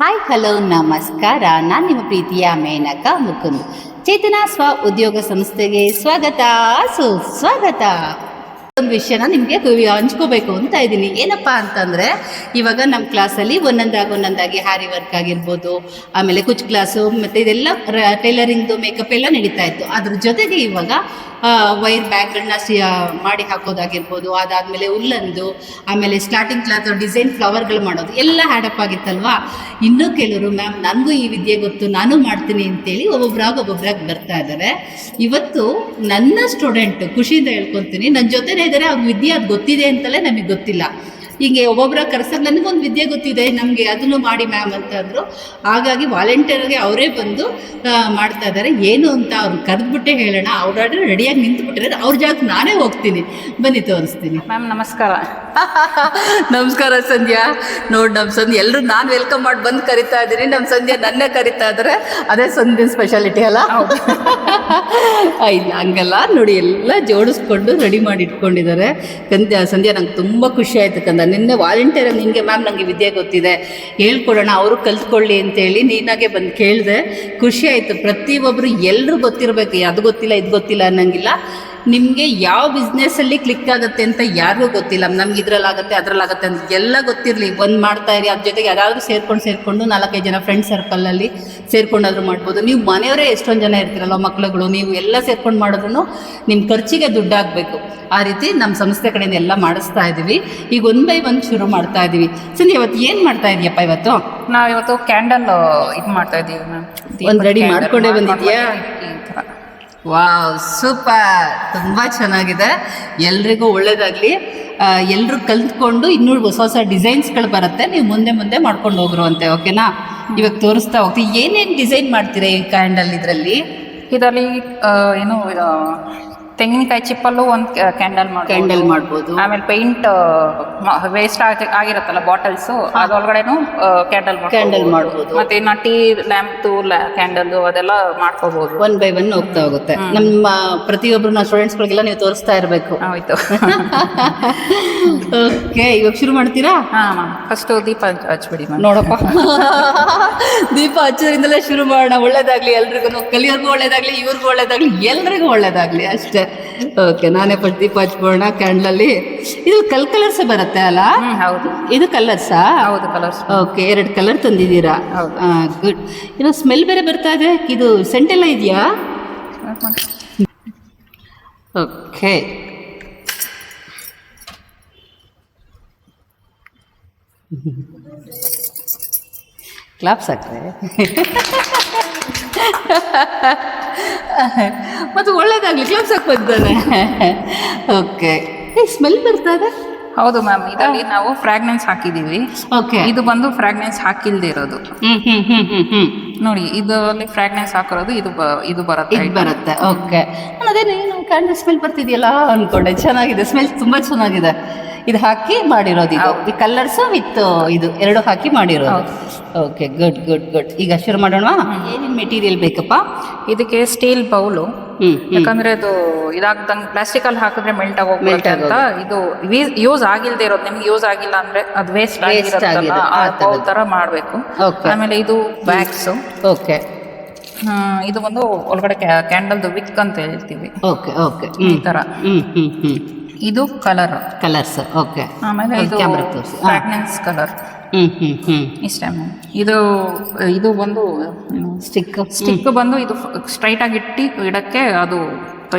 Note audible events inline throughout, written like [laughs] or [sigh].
Hi, hello, ನಮಸ್ಕಾರ. ನಾನು ನಿಮ್ಮ ಪ್ರೀತಿಯ ಮೇನಕ ಮುಕುಂದ್. ಚೇತನ ಸ್ವ ಉದ್ಯೋಗ ಸಂಸ್ಥೆಗೆ ಸ್ವಾಗತ. ಸುಸ್ವಾಗತ. ಒಂದು ವಿಷಯನ ನಿಮಗೆ ಹಂಚ್ಕೋಬೇಕು ಅಂತ ಇದ್ದೀನಿ. ಏನಪ್ಪ ಅಂತಂದರೆ, ಇವಾಗ ನಮ್ಮ ಕ್ಲಾಸಲ್ಲಿ ಒಂದೊಂದಾಗಿ ಒಂದೊಂದಾಗಿ ಹ್ಯಾರಿ ವರ್ಕ್ ಆಗಿರ್ಬೋದು, ಆಮೇಲೆ ಕುಚ್ ಕ್ಲಾಸು ಮತ್ತು ಇದೆಲ್ಲ ಟೈಲರಿಂಗ್ದು ಮೇಕಪ್ ಎಲ್ಲ ನಡೀತಾ ಇತ್ತು. ಅದ್ರ ಜೊತೆಗೆ ಇವಾಗ ವೈರ್ ಬ್ಯಾಗ್ಗಳನ್ನ ಸಿ ಮಾಡಿ ಹಾಕೋದಾಗಿರ್ಬೋದು, ಅದಾದಮೇಲೆ ಉಲ್ಲಂದು, ಆಮೇಲೆ ಸ್ಟಾರ್ಟಿಂಗ್ ಕ್ಲಾತ್ ಡಿಸೈನ್ ಫ್ಲವರ್ಗಳು ಮಾಡೋದು, ಎಲ್ಲ ಹ್ಯಾಡಪ್ ಆಗಿತ್ತಲ್ವಾ? ಇನ್ನೂ ಕೆಲವರು ಮ್ಯಾಮ್ ನನಗೂ ಈ ವಿದ್ಯೆ ಗೊತ್ತು, ನಾನು ಮಾಡ್ತೀನಿ ಅಂತೇಳಿ ಒಬ್ಬೊಬ್ರಾಗ ಒಬ್ಬೊಬ್ರಾಗ ಬರ್ತಾ ಇದ್ದಾರೆ ಇವತ್ತು ನನ್ನ ಸ್ಟೂಡೆಂಟ್ ಖುಷಿಯಿಂದ ಹೇಳ್ಕೊತೀನಿ ನನ್ನ ಜೊತೆನೇ ಇದ್ದಾರೆ ಅವ್ರ ವಿದ್ಯೆ ಅದು ಗೊತ್ತಿದೆ ಅಂತಲೇ ನಮಗೆ ಗೊತ್ತಿಲ್ಲ. ಹೀಗೆ ಒಬ್ಬೊಬ್ಬರ ಕರ್ಸಕ್ಕೆ ನನಗೊಂದು ವಿದ್ಯೆ ಗೊತ್ತಿದೆ, ನಮಗೆ ಅದನ್ನು ಮಾಡಿ ಮ್ಯಾಮ್ ಅಂತ ಅಂದರು. ಹಾಗಾಗಿ ವಾಲಂಟಿಯರ್ಗೆ ಅವರೇ ಬಂದು ಮಾಡ್ತಾ ಇದ್ದಾರೆ ಏನು ಅಂತ ಅವ್ರು ಕರೆದ್ಬಿಟ್ಟೆ ಹೇಳೋಣ. ಅವ್ರಾದ್ರೆ ರೆಡಿಯಾಗಿ ನಿಂತುಬಿಟ್ಟಿದ್ದಾರೆ ಅವ್ರ ಜಾಗಕ್ಕೆ ನಾನೇ ಹೋಗ್ತೀನಿ. ಬನ್ನಿ ತೋರಿಸ್ತೀನಿ. ಮ್ಯಾಮ್ ನಮಸ್ಕಾರ. [laughs] ನಮಸ್ಕಾರ ಸಂಧ್ಯಾ. ನೋಡಿ ನಮ್ಮ ಸಂಧ್ಯಾ ಎಲ್ಲರೂ ನಾನು ವೆಲ್ಕಮ್ ಮಾಡಿ ಬಂದು ಕರಿತಾ ಇದ್ದೀನಿ. ನಮ್ಮ ಸಂಧ್ಯಾ ನನ್ನೇ ಕರಿತಾ ಇದ್ದಾರೆ ಅದೇ ಸಂಧ್ಯಾ ಸ್ಪೆಷಾಲಿಟಿ ಅಲ್ಲ? [laughs] ಇಲ್ಲ, ಹಂಗಲ್ಲ. ನೋಡಿ, ಎಲ್ಲ ಜೋಡಿಸ್ಕೊಂಡು ರೆಡಿ ಮಾಡಿ ಇಟ್ಕೊಂಡಿದ್ದಾರೆ. ಸಂಧ್ಯಾ ಸಂಧ್ಯಾ, ನಂಗೆ ತುಂಬ ಖುಷಿ ಆಯ್ತು ಕಂದ. ನಿನ್ನೆ ವಾಲಂಟಿಯರ್ ನಿನಗೆ ಮ್ಯಾಮ್ ನನಗೆ ವಿದ್ಯೆ ಗೊತ್ತಿದೆ. ಹೇಳ್ಕೊಡೋಣ, ಅವರು ಕಲ್ತ್ಕೊಳ್ಳಿ ಅಂತೇಳಿ ನೀನಾಗೆ ಬಂದು ಕೇಳಿದೆ. ಖುಷಿ ಆಯಿತು. ಪ್ರತಿಯೊಬ್ಬರು ಎಲ್ಲರೂ ಗೊತ್ತಿರಬೇಕು ಅದು ಗೊತ್ತಿಲ್ಲ, ಇದು ಗೊತ್ತಿಲ್ಲ ಅನ್ನಂಗಿಲ್ಲ. ನಿಮಗೆ ಯಾವ ಬಿಸ್ನೆಸ್ಸಲ್ಲಿ ಕ್ಲಿಕ್ ಆಗುತ್ತೆ ಅಂತ ಯಾರಿಗೂ ಗೊತ್ತಿಲ್ಲ. ನಮ್ಗೆ ಇದ್ರಲ್ಲಾಗುತ್ತೆ ಆಗುತ್ತೆ ಅಂತ ಎಲ್ಲ ಗೊತ್ತಿರಲಿ. ಒಂದು ಮಾಡ್ತಾ ಇರಿ ಅದ್ರ ಜೊತೆಗೆ ಯಾರಾದರೂ ಸೇರ್ಕೊಂಡು ಸೇರಿಕೊಂಡು ನಾಲ್ಕೈದು ಜನ ಫ್ರೆಂಡ್ ಸರ್ಕಲಲ್ಲಿ ಸೇರ್ಕೊಂಡಾದ್ರೂ ಮಾಡ್ಬೋದು. ನೀವು ಮನೆಯವರೇ ಎಷ್ಟೊಂದು ಜನ ಇರ್ತೀರಲ್ಲ ಮಕ್ಕಳುಗಳು ನೀವು ಎಲ್ಲ ಸೇರ್ಕೊಂಡು ಮಾಡಿದ್ರು ನಿಮ್ಮ ಖರ್ಚಿಗೆ ದುಡ್ಡಾಗಬೇಕು. ಆ ರೀತಿ ನಮ್ಮ ಸಂಸ್ಥೆ ಕಡೆಯಿಂದ ಎಲ್ಲ ಮಾಡಿಸ್ತಾ ಇದ್ದೀವಿ ಈಗ ಒನ್ ಬೈ ಒನ್ ಶುರು ಮಾಡ್ತಾ ಇದ್ದೀವಿ ಸರ್ ಇವತ್ತು ಏನು ಮಾಡ್ತಾ ಇದೀಯಪ್ಪ ಇವತ್ತು? ನಾವು ಇವತ್ತು ಕ್ಯಾಂಡಲ್ ಇದು ಮಾಡ್ತಾ ಇದ್ದೀವಿ ಮ್ಯಾಮ್ ಒಂದು ರೆಡಿ ಮಾಡ್ಕೊಂಡೇ ಬಂದಿದ್ಯಾ? Wow, super. ತುಂಬಾ ಚೆನ್ನಾಗಿದೆ. ಎಲ್ರಿಗೂ ಒಳ್ಳೇದಾಗ್ಲಿ. ಎಲ್ಲರೂ ಕಲ್ತ್ಕೊಂಡು ಇನ್ನೂ ಹೊಸ ಹೊಸ ಡಿಸೈನ್ಸ್ಗಳು ಬರುತ್ತೆ. ನೀವು ಮುಂದೆ ಮುಂದೆ ಮಾಡ್ಕೊಂಡು ಹೋಗ್ರುವಂತೆ, ಓಕೆನಾ? ಇವಾಗ ತೋರಿಸ್ತಾ ಹೋಗ್ತೀವಿ ಏನೇನು ಡಿಸೈನ್ ಮಾಡ್ತೀರಾ ಈ ಕ್ಯಾಂಡಲ್ ಇದರಲ್ಲಿ? ಇದರಲ್ಲಿ ಏನು ತೆಂಗಿನಕಾಯಿ ಚಿಪ್ಪಲ್ಲೂ ಒಂದು ಕ್ಯಾಂಡಲ್ ಮಾಡಿ ಕ್ಯಾಂಡಲ್ ಮಾಡ್ಬೋದು. ಆಮೇಲೆ ಪೇಂಟ್ ವೇಸ್ಟ್ ಆಗಿರುತ್ತಲ್ಲ ಬಾಟಲ್ಸ್ ಅದರೊಳಗಡೆನು ಕ್ಯಾಂಡಲ್ ಕ್ಯಾಂಡಲ್ ಮಾಡ್ಬೋದು. ಮತ್ತೆ ಇನ್ನ ಟೀ ಲ್ಯಾಂಪ್ದು ಕ್ಯಾಂಡಲ್ ಅದೆಲ್ಲ ಮಾಡ್ಕೋಬಹುದು ಒನ್ ಬೈ ಒನ್ ಹೋಗ್ತಾ ಹೋಗುತ್ತೆ. ನಮ್ಮ ಪ್ರತಿಯೊಬ್ಬರು ನಾವು ಸ್ಟೂಡೆಂಟ್ಸ್ಗಳಿಗೆಲ್ಲ ನೀವು ತೋರಿಸ್ತಾ ಇರಬೇಕು. ಆಯ್ತು ಓಕೆ ಇವಾಗ ಶುರು ಮಾಡ್ತೀರಾ? ಹಾ ಮ್ಯಾಮ್ ಫಸ್ಟು ದೀಪ ಹಚ್- ಹಚ್ಬಿಡಿ ನೋಡಪ್ಪ. [laughs] ದೀಪ ಹಚ್ಚೋದ್ರಿಂದಲೇ ಶುರು ಮಾಡೋಣ. ಒಳ್ಳೇದಾಗ್ಲಿ ಎಲ್ರಿಗೂ ಕಲಿಯೋರ್ಗೂ ಒಳ್ಳೇದಾಗ್ಲಿ ಇವ್ರಿಗೂ ಒಳ್ಳೇದಾಗ್ಲಿ ಎಲ್ರಿಗೂ ಒಳ್ಳೇದಾಗ್ಲಿ ಅಷ್ಟೇ. ಓಕೆ ನಾನೇ ಫಸ್ಟ್ ದೀಪ ಹಚ್ಬೋಣ ಕ್ಯಾಂಡ್ಲಲ್ಲಿ ಇದು ಕಲ್ ಕಲರ್ಸ್ ಬರುತ್ತೆ ಅಲ್ಲ? ಹೌದು. ಇದು ಕಲರ್ಸಾ ಹೌದು ಕಲರ್ಸ್ ಓಕೆ ಎರಡು ಕಲರ್ ತಂದಿದ್ದೀರಾ? ಗುಡ್ ಇದು ಸ್ಮೆಲ್ ಬೇರೆ ಬರ್ತಾ ಇದೆ. ಇದು ಸೆಂಟ್ ಎಲ್ಲ ಇದೆಯಾ? ಓಕೆ ಕ್ಲಾಪ್ಸ್ ಹಾಕ್ರೆ ಮತ್ತು ಒಳ್ಳೇದಾಗಲಿ ಕ್ಲಾಪ್ಸ್ ಹಾಕ್ಬೋದಾನೆ ಓಕೆ ಏ ಸ್ಮೆಲ್ ಬರ್ತದೆ ಇದೆ? ಹೌದು ಮ್ಯಾಮ್ ಇದರಲ್ಲಿ ನಾವು ಫ್ರಾಗ್ನೆನ್ಸ್ ಹಾಕಿದೀವಿ ಓಕೆ ಇದು ಬಂದು ಫ್ರಾಗ್ನೆನ್ಸ್ ಹಾಕಿಲ್ದೇ ಇರೋದು. ನೋಡಿ ಇದರಲ್ಲಿ ಫ್ರಾಗ್ನೆನ್ಸ್ ಹಾಕಿರೋದು ಇದು ಇದು ಬರುತ್ತೆ. ಇದು ಬರುತ್ತೆ. ಓಕೆ ಅದೇ ನೀನು ಕ್ಯಾಂಡಲ್ ಸ್ಮೆಲ್ ಬರ್ತಿದೆಯಲ್ಲ ಅನ್ಕೊಂಡೆ. ಚೆನ್ನಾಗಿದೆ ಸ್ಮೆಲ್ ತುಂಬ ಚೆನ್ನಾಗಿದೆ. ಇದು ಹಾಕಿ ಮಾಡಿರೋದು ಇದು. ಈ ಕಲರ್ಸು ವಿತ್ ಇದು ಎರಡು ಹಾಕಿ ಮಾಡಿರೋದು. ಓಕೆ ಗುಡ್ ಗುಡ್ ಗುಡ್ ಈಗ ಶುರು ಮಾಡೋಣ ಏನೇನು ಮೆಟೀರಿಯಲ್ ಬೇಕಪ್ಪ? ಇದಕ್ಕೆ ಸ್ಟೀಲ್ ಬೌಲು ಯಾಕಂದ್ರೆ ಅದು ಇದಾಗ್ದಂಗೆ ಪ್ಲಾಸ್ಟಿಕ್ ಅಲ್ಲಿ ಹಾಕಿದ್ರೆ ಮೆಲ್ಟ್ ಆಗೋಗಿ ಅಂತ. ಇದು ಯೂಸ್ ಆಗಿಲ್ದೇ ಇರೋದು. ನಿಮ್ಗೆ ಯೂಸ್ ಆಗಿಲ್ಲ ಅಂದ್ರೆ ಅದು ವೇಸ್ಟ್ ವೇಸ್ಟ್ ಆಗಿರುತ್ತಲ್ಲ. ತರ ಮಾಡ್ಬೇಕು. ಆಮೇಲೆ ಇದು ಬ್ಯಾಗ್ಸ್ ಓಕೆ ಇದು ಒಂದು ಒಳಗಡೆ ಕ್ಯಾಂಡಲ್ದು ವಿಕ್ ಅಂತ ಹೇಳ್ತೀವಿ. ಓಕೆ ಓಕೆ ಈ ತರ. ಹ್ಞೂ ಹ್ಞೂ ಹ್ಞೂ ಇದು ಕಲರ್ ಕಲರ್ಸ್ ಓಕೆ ಆಮೇಲೆ ಇದು ಕ್ಯಾಮ್ರಾ ತೋರಿಸಿ. ಫ್ರಾಗ್ನೆನ್ಸ್ ಕಲರ್ ಹ್ಞೂ ಹ್ಞೂ ಹ್ಞೂ ಇಷ್ಟೇ ಮ್ಯಾಮ್ ಇದು ಇದು ಬಂದು ಸ್ಟಿಕ್ ಸ್ಟಿಕ್ ಬಂದು ಇದು ಸ್ಟ್ರೈಟ್ ಆಗಿ ಇಟ್ಟು ಇಡಕ್ಕೆ ಅದು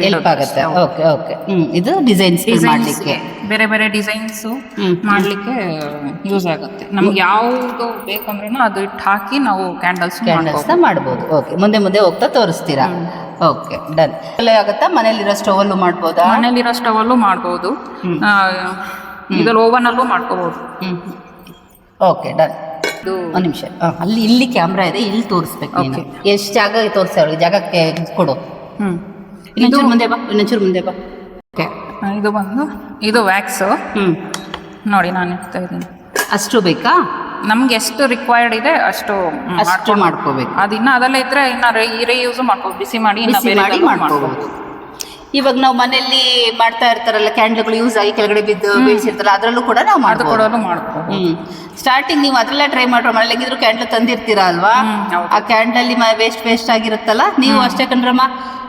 ಹೆಲ್ಪ್ ಆಗುತ್ತೆ. ಓಕೆ ಓಕೆ ಹ್ಞೂ ಇದು ಡಿಸೈನ್ಸ್ ಮಾಡ್ಲಿಕ್ಕೆ. ಬೇರೆ ಬೇರೆ ಡಿಸೈನ್ಸ್ ಮಾಡಲಿಕ್ಕೆ ಮಾಡ್ಲಿಕ್ಕೆ ಯೂಸ್ ಆಗುತ್ತೆ. ನಮ್ಗೆ ಯಾವುದು ಬೇಕಂದ್ರೂ ಅದು ಇಟ್ಟು ಹಾಕಿ ನಾವು ಕ್ಯಾಂಡಲ್ಸ್ ಕ್ಯಾಂಡಲ್ಸ್ನ ಮಾಡ್ಬೋದು. ಓಕೆ ಮುಂದೆ ಮುಂದೆ ಹೋಗ್ತಾ ತೋರಿಸ್ತೀರಾ? ಓಕೆ ಡನ್ ಅಲ್ಲೇ ಆಗುತ್ತಾ? ಮನೇಲಿರೋ ಸ್ಟೋವಲ್ಲೂ ಮಾಡ್ಬೋದಾ? ಮನೇಲಿರೋ ಸ್ಟವಲ್ಲೂ ಮಾಡ್ಬೋದು. ಹ್ಮ್. ಇದ್ರಲ್ಲಿ ಓವನ್ ಅಲ್ಲೂ ಮಾಡ್ಕೋಬಹುದು ಓಕೆ ಡನ್ ಒಂದು ನಿಮಿಷ. ಅಲ್ಲಿ ಇಲ್ಲಿ ಕ್ಯಾಮ್ರಾ ಇದೆ ಇಲ್ಲಿ ತೋರಿಸ್ಬೇಕು ನೀನು. ಎಷ್ಟು ಜಾಗ ತೋರಿಸಿ ಅವ್ರಿಗೆ ಜಾಗಕ್ಕೆ ಕೊಡು. ಹ್ಮ್. ಇನ್ನೊಂಚೂರು ಮುಂದೆ ಬಾ ಇನ್ನೊಂಚೂರು ಮುಂದೆ ಬಾ. ಓಕೆ ಇದು ಬಂದು ಇದು ವ್ಯಾಕ್ಸ್ ಹ್ಞೂ ನೋಡಿ ನಾನು ಇಡ್ತಾ ಇದ್ದೀನಿ. ಅಷ್ಟು ಬೇಕಾ? ನಮ್ಗೆ ಎಷ್ಟು ರಿಕ್ವೈರ್ಡ್ ಇದೆ ಅಷ್ಟು ಅಷ್ಟು ಮಾಡ್ಕೋಬೇಕು ಅದು ಇನ್ನ ಅದೆಲ್ಲ ಇದ್ರೆ ಇನ್ನ ರೇ ಯೂಸ್ ಮಾಡ್ಕೋ ಬಿಸಿ ಮಾಡಿ ಇನ್ನ ಬಿಸಿ ಬೇರೆ ಮಾಡಿ ಇವಾಗ ನಾವು ಮನೆಯಲ್ಲಿ ಮಾಡ್ತಾ ಇರ್ತಾರಲ್ಲ ಕ್ಯಾಂಡಲ್ಗಳು ಯೂಸ್ ಆಗಿ ಕೆಳಗಡೆ ಬಿದ್ದು ಬೀಳ್ಸಿರ್ತಾರೆ ಅದರಲ್ಲೂ ಕೂಡ ನಾವು ಅದು ಮಾಡ್ಬೋದು. ಹ್ಮ್. ಸ್ಟಾರ್ಟಿಂಗ್ ನೀವು ಅದರಲ್ಲೇ ಟ್ರೈ ಮಾಡ್ರೋ ಮನೇಲಿ ಹೆಂಗಿದ್ರು ಕ್ಯಾಂಡಲ್ ತಂದಿರ್ತೀರಾ ಅಲ್ವಾ? ಹೌದು. ಆ ಕ್ಯಾಂಡಲ್ ವೇಸ್ಟ್ ವೇಸ್ಟ್ ಆಗಿರುತ್ತಲ್ಲ ನೀವು ಅಷ್ಟೇ ಕಂಡ್ರಮ್ಮ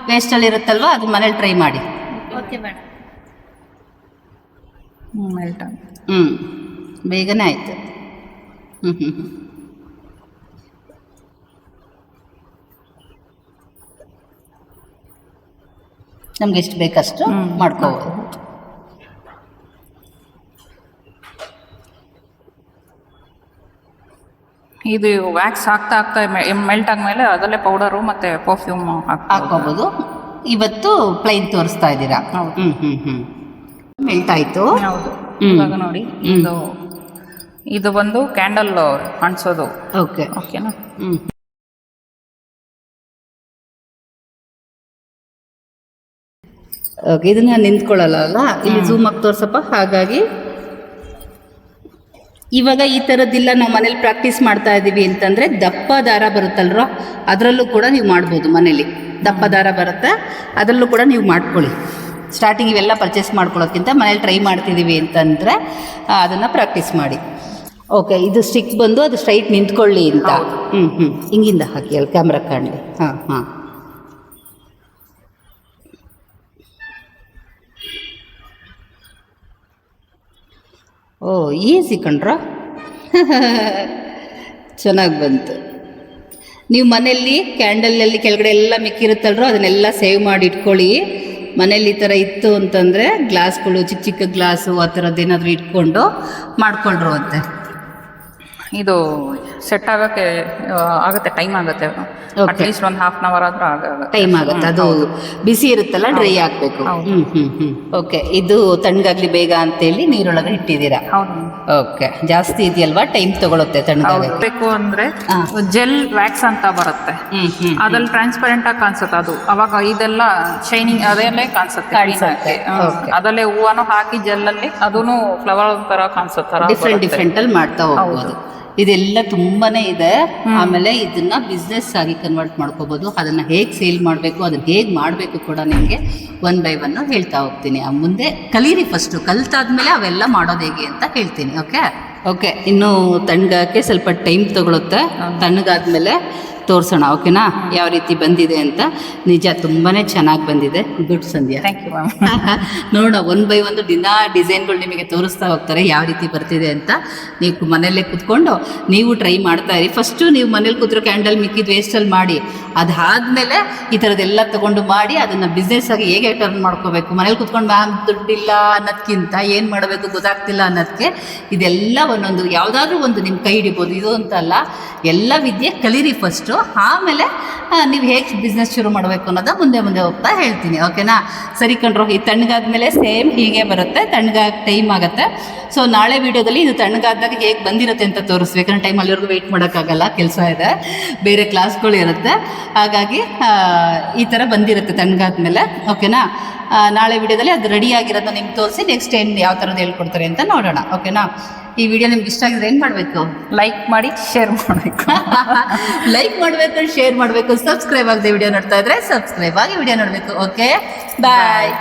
ವೇಸ್ಟ್ ಅಲ್ಲಿ ಇರುತ್ತಲ್ವಾ? ಅದು ಮನೇಲಿ ಟ್ರೈ ಮಾಡಿ. ಓಕೆ ಮೇಡಮ್ ಹ್ಞೂ ಹ್ಮ್. ಬೇಗನೆ ಆಯ್ತು. [laughs] ನಮ್ಗೆ ಎಷ್ಟು ಬೇಕಷ್ಟು ಮಾಡ್ಕೋಬಹುದು ಮಾಡ್ಕೋಬೋದು. ಇದು ವ್ಯಾಕ್ಸ್ ಹಾಕ್ತಾ ಹಾಕ್ತಾ ಮೆಲ್ಟ್ ಆದ್ಮೇಲೆ ಅದರಲ್ಲೇ ಪೌಡರು ಮತ್ತೆ ಪರ್ಫ್ಯೂಮ್ ಹಾಕೋಬೋದು ಇವತ್ತು ಪ್ಲೈನ್ ತೋರಿಸ್ತಾ ಇದ್ದೀರಾ. ಹ್ಮ್ ಹ್ಮ್ ಹ್ಮ್. ಮೆಲ್ಟ್ ಆಯ್ತು. ಹೌದು. ಇವಾಗ ನೋಡಿ ಇದು ಇದು ಬಂದು ಕ್ಯಾಂಡಲ್ ಕಾಣಿಸೋದು. ಓಕೆ ಓಕೆನಾ ಹ್ಞೂ ಓಕೆ ಇದನ್ನ ನಿಂತ್ಕೊಳ್ಳಲ್ಲ ಅಲ್ಲ? ಇಲ್ಲಿ ಝೂಮ್ ಆಗಿ ತೋರ್ಸಪ್ಪ. ಹಾಗಾಗಿ ಇವಾಗ ಈ ಥರದ್ದಿಲ್ಲ ನಾವು ಮನೇಲಿ ಪ್ರಾಕ್ಟೀಸ್ ಮಾಡ್ತಾ ಇದ್ದೀವಿ ಅಂತಂದರೆ ದಪ್ಪ ದಾರ ಬರುತ್ತಲ್ರೋ ಅದರಲ್ಲೂ ಕೂಡ ನೀವು ಮಾಡ್ಬೋದು ಮನೇಲಿ. ದಪ್ಪ ದಾರ ಬರುತ್ತೆ ಅದರಲ್ಲೂ ಕೂಡ ನೀವು ಮಾಡ್ಕೊಳ್ಳಿ. ಸ್ಟಾರ್ಟಿಂಗ್ ಇವೆಲ್ಲ ಪರ್ಚೇಸ್ ಮಾಡ್ಕೊಳ್ಳೋಕ್ಕಿಂತ ಮನೇಲಿ ಟ್ರೈ ಮಾಡ್ತಿದ್ದೀವಿ ಅಂತಂದರೆ ಅದನ್ನು ಪ್ರಾಕ್ಟೀಸ್ ಮಾಡಿ. ಓಕೆ ಇದು ಸ್ಟಿಕ್ ಬಂದು ಅದು ಸ್ಟ್ರೈಟ್ ನಿಂತ್ಕೊಳ್ಳಿ ಅಂತ. ಹ್ಞೂ ಹ್ಞೂ ಹಿಂಗಿಂದ ಹಾಕಿ ಅಲ್ಲಿ ಕ್ಯಾಮ್ರಾ ಕಾಣಲಿ. ಹಾಂ ಹಾಂ. ಓ ಈಸಿ ಕಣ್ರ. [laughs] ಚೆನ್ನಾಗಿ ಬಂತು. ನೀವು ಮನೆಯಲ್ಲಿ ಕ್ಯಾಂಡಲಲ್ಲಿ ಕೆಳಗಡೆ ಎಲ್ಲ ಮಿಕ್ಕಿರುತ್ತಲ್ರೋ ಅದನ್ನೆಲ್ಲ ಸೇವ್ ಮಾಡಿ ಇಟ್ಕೊಳ್ಳಿ. ಮನೇಲಿ ಈ ಥರ ಇತ್ತು ಅಂತಂದರೆ ಗ್ಲಾಸ್ಗಳು ಚಿಕ್ಕ ಚಿಕ್ಕ ಗ್ಲಾಸು ಆ ಥರದ್ದು ಏನಾದರೂ ಇಟ್ಕೊಂಡು ಮಾಡಿಕೊಂಡ್ರು ಅಂತೆ ಇದು ಸೆಟ್ ಆಗಕ್ಕೆ ಆಗುತ್ತೆ ಟೈಮ್ ಆಗುತ್ತೆ. ಅಟ್ಲೀಸ್ಟ್ ಒಂದು ಹಾಫ್ ಅನ್ ಅವರ್ ಆದ್ರೂ ಆಗ ಟೈಮ್ ಆಗುತ್ತೆ ಅದು ಬಿಸಿ ಇರುತ್ತಲ್ಲ ಡ್ರೈ ಆಗಬೇಕು. ಓಕೆ ಇದು ತಣ್ಣಗಾಗ್ಲಿ ಬೇಗ ಅಂತೇಳಿ ನೀರೊಳಗೆ ಇಟ್ಟಿದ್ದೀರಾ? ಓಕೆ ಜಾಸ್ತಿ ಇದೆಯಲ್ವಾ? ಟೈಮ್ ತಗೊಳುತ್ತೆ ತಣ್ಣಗಾಗಬೇಕು ಬೇಕು ಅಂದ್ರೆ ಜೆಲ್ ವ್ಯಾಕ್ಸ್ ಅಂತ ಬರುತ್ತೆ. ಅದ್ರಲ್ಲಿ ಟ್ರಾನ್ಸ್ಪರೆಂಟ್ ಆಗಿ ಕಾಣಿಸುತ್ತೆ ಅದು. ಅವಾಗ ಇದೆಲ್ಲ ಶೈನಿಂಗ್ ಅದೇ ಕಾಣಿಸುತ್ತೆ ಕಾಣಿಸುತ್ತೆ. ಅದಲ್ಲೇ ಹೂವನು ಹಾಕಿ ಜೆಲ್ ಅಲ್ಲಿ ಅದೂ ಫ್ಲವರ್ ತರ ಕಾಣಿಸೋ ತರ ಡಿಫ್ರೆಂಟ್. ಡಿಫ್ರೆಂಟ್ ಅಲ್ಲಿ ಮಾಡ್ತಾ ಹೋಗ್ಬೋದು. ಇದೆಲ್ಲ ತುಂಬಾನೇ ಇದೆ. ಆಮೇಲೆ ಇದನ್ನ ಬಿಸ್ನೆಸ್ ಆಗಿ ಕನ್ವರ್ಟ್ ಮಾಡ್ಕೋಬಹುದು ಅದನ್ನ ಹೇಗೆ ಸೇಲ್ ಮಾಡಬೇಕು ಅದನ್ನ ಹೇಗೆ ಮಾಡಬೇಕು ಕೂಡ ನಿಮಗೆ ಒನ್ ಬೈ ಒನ್ ಹೇಳ್ತಾ ಹೋಗ್ತೀನಿ. ಆ ಮುಂದೆ ಕಲೀರಿ ಫಸ್ಟು ಕಲ್ತಾದ್ಮೇಲೆ ಅವೆಲ್ಲ ಮಾಡೋದು ಹೇಗೆ ಅಂತ ಹೇಳ್ತೀನಿ ಓಕೆ ಓಕೆ ಇನ್ನು ತಣ್ಣಗಾಕೆ ಸ್ವಲ್ಪ ಟೈಮ್ ತಗೊಳುತ್ತೆ. ತಣ್ಣಗಾದ್ಮೇಲೆ ತೋರಿಸೋಣ ಓಕೆನಾ? ಯಾವ ರೀತಿ ಬಂದಿದೆ ಅಂತ. ನಿಜ ತುಂಬಾನೇ ಚೆನ್ನಾಗಿ ಬಂದಿದೆ. Good Sandhya. Thank you ma'am ನೋಡೋಣ ಒನ್ ಬೈ ಒಂದು ದಿನ ಡಿಸೈನ್ಗಳು ನಿಮಗೆ ತೋರಿಸ್ತಾ ಹೋಗ್ತಾರೆ ಯಾವ ರೀತಿ ಬರ್ತಿದೆ ಅಂತ. ನೀವು ಮನೆಯಲ್ಲೇ ಕುತ್ಕೊಂಡು ನೀವು ಟ್ರೈ ಮಾಡ್ತಾ ಇರಿ. ಫಸ್ಟು ನೀವು ಮನೇಲಿ ಕೂತ್ರು ಕ್ಯಾಂಡಲ್ ಮಿಕ್ಕಿದ ವೇಸ್ಟಲ್ಲಿ ಮಾಡಿ ಅದಾದಮೇಲೆ ಈ ಥರದ್ದೆಲ್ಲ ತಗೊಂಡು ಮಾಡಿ ಅದನ್ನು ಬಿಸ್ನೆಸ್ ಆಗಿ ಹೇಗೆ ಟರ್ನ್ ಮಾಡ್ಕೋಬೇಕು? ಮನೇಲಿ ಕುತ್ಕೊಂಡು ಮ್ಯಾಮ್ ದುಡ್ಡಿಲ್ಲ ಅನ್ನೋದಕ್ಕಿಂತ ಏನು ಮಾಡಬೇಕು? ಗೊತ್ತಾಗ್ತಿಲ್ಲ ಅನ್ನೋದಕ್ಕೆ ಇದೆಲ್ಲ ಒಂದೊಂದು ಯಾವುದಾದ್ರೂ ಒಂದು ನಿಮ್ಮ ಕೈ ಹಿಡಿಬೋದು. ಇದು ಅಂತಲ್ಲ ಎಲ್ಲ ವಿದ್ಯೆ ಕಲೀರಿ ಫಸ್ಟು ಆಮೇಲೆ ನೀವು ಹೇಗೆ ಬಿಸ್ನೆಸ್ ಶುರು ಮಾಡಬೇಕು ಅನ್ನೋದು ಮುಂದೆ ಮುಂದೆ ಹೋಗ್ತಾ ಹೇಳ್ತೀನಿ ಓಕೆನಾ ಸರಿ ಕಣ್ರೋ, ಈ ತಣ್ಣಗಾದ್ಮೇಲೆ ಸೇಮ್ ಹೀಗೆ ಬರುತ್ತೆ, ತಣ್ಣಗಾಗ ಟೈಮ್ ಆಗುತ್ತೆ. ಸೊ ನಾಳೆ ವೀಡಿಯೋದಲ್ಲಿ ಇದು ತಣ್ಣಗಾದಾಗ ಹೇಗೆ ಬಂದಿರುತ್ತೆ ಅಂತ ತೋರಿಸ್ಬೇಕು ಅಂದ್ರೆ ಟೈಮ್ ಅಲ್ಲಿವರೆಗೂ ವೆಯ್ಟ್ ಮಾಡೋಕ್ಕಾಗಲ್ಲ, ಕೆಲಸ ಇದೆ, ಬೇರೆ ಕ್ಲಾಸ್ಗಳು ಇರುತ್ತೆ. ಹಾಗಾಗಿ ಈ ಥರ ಬಂದಿರುತ್ತೆ ತಣ್ಣಗಾದ್ಮೇಲೆ ಓಕೆನಾ ನಾಳೆ ವಿಡಿಯೋದಲ್ಲಿ ಅದು ರೆಡಿ ಆಗಿರೋದನ್ನ ನಿಮ್ಗೆ ತೋರಿಸಿ ನೆಕ್ಸ್ಟ್ ಏನು ಯಾವ ಥರದ್ದು ಹೇಳ್ಕೊಡ್ತಾರೆ ಅಂತ ನೋಡೋಣ ಓಕೆನಾ ಈ ವಿಡಿಯೋ ನಿಮ್ಗೆ ಇಷ್ಟ ಆಗಿದ್ರೆ ಏನು ಮಾಡಬೇಕು? ಲೈಕ್ ಮಾಡಿ ಶೇರ್ ಮಾಡಬೇಕು. ಲೈಕ್ ಮಾಡಬೇಕು ಶೇರ್ ಮಾಡಬೇಕು ಸಬ್ಸ್ಕ್ರೈಬ್ ಆಗದೆ ವಿಡಿಯೋ ನೋಡ್ತಾ ಇದ್ರೆ ಸಬ್ಸ್ಕ್ರೈಬ್ ಆಗಿ ವಿಡಿಯೋ ನೋಡಬೇಕು ಓಕೆ ಬಾಯ್